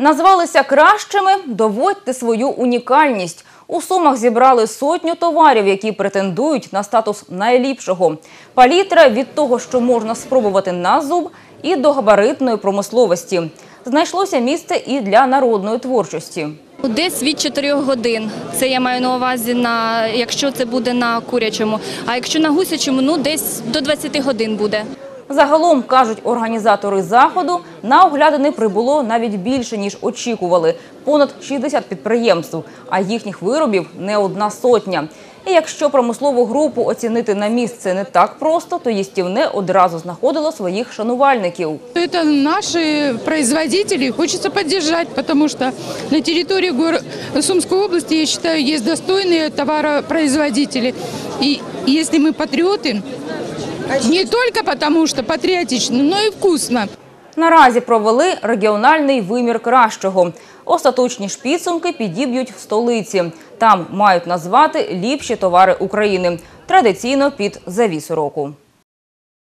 Назвалися кращими, доводьте свою унікальність. У Сумах зібрали сотню товарів, які претендують на статус найліпшого. Палітра від того, що можна спробувати на зуб, і до габаритної промисловості. Знайшлося місце і для народної творчості. Десь від 4 годин. Це я маю на увазі на якщо це буде на курячому. А якщо на гусячому, ну десь до 20 годин буде. Загалом, кажуть організатори заходу, на оглядини прибуло навіть більше, ніж очікували – понад 60 підприємств, а їхніх виробів не одна сотня. І якщо промислову групу оцінити на місце не так просто, то їстівне одразу знаходило своїх шанувальників. Это наши производители, их хочется поддержать, потому что на территории гор... Сумской области, я считаю, есть достойные товаропроизводители. И если мы патриоты, не тільки тому, що патріотично, але й вкусно. Наразі провели регіональний вимір кращого. Остаточні ж підсумки підіб'ють в столиці. Там мають назвати ліпші товари України. Традиційно під завісу року.